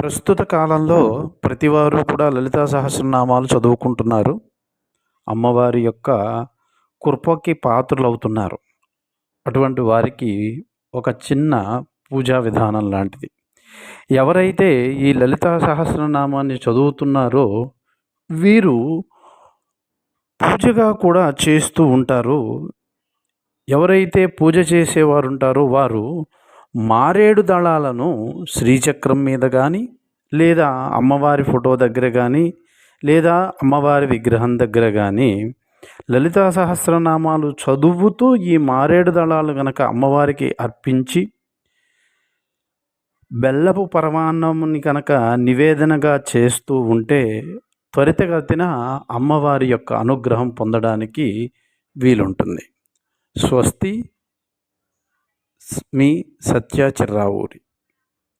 ప్రస్తుత కాలంలో ప్రతివారు కూడా లలితా సహస్రనామాలు చదువుకుంటున్నారు. అమ్మవారి యొక్క కృపకి పాత్రులవుతున్నారు. అటువంటి వారికి ఒక చిన్న పూజా విధానం లాంటిది. ఎవరైతే ఈ లలితా సహస్రనామాన్ని చదువుతున్నారో వీరు పూజగా కూడా చేస్తూ ఉంటారు. ఎవరైతే పూజ చేసేవారు ఉంటారో వారు మారేడు దళాలను శ్రీచక్రం మీద కానీ లేదా అమ్మవారి ఫోటో దగ్గర కానీ లేదా అమ్మవారి విగ్రహం దగ్గర కానీ లలితా సహస్రనామాలు చదువుతూ ఈ మారేడు దళాలు గనక అమ్మవారికి అర్పించి బెల్లపు పరమాన్నముని కనుక నివేదనగా చేస్తూ ఉంటే త్వరితగతిన అమ్మవారి యొక్క అనుగ్రహం పొందడానికి వీలుంటుంది. స్వస్తి మీ సత్య చిర్రావూరి.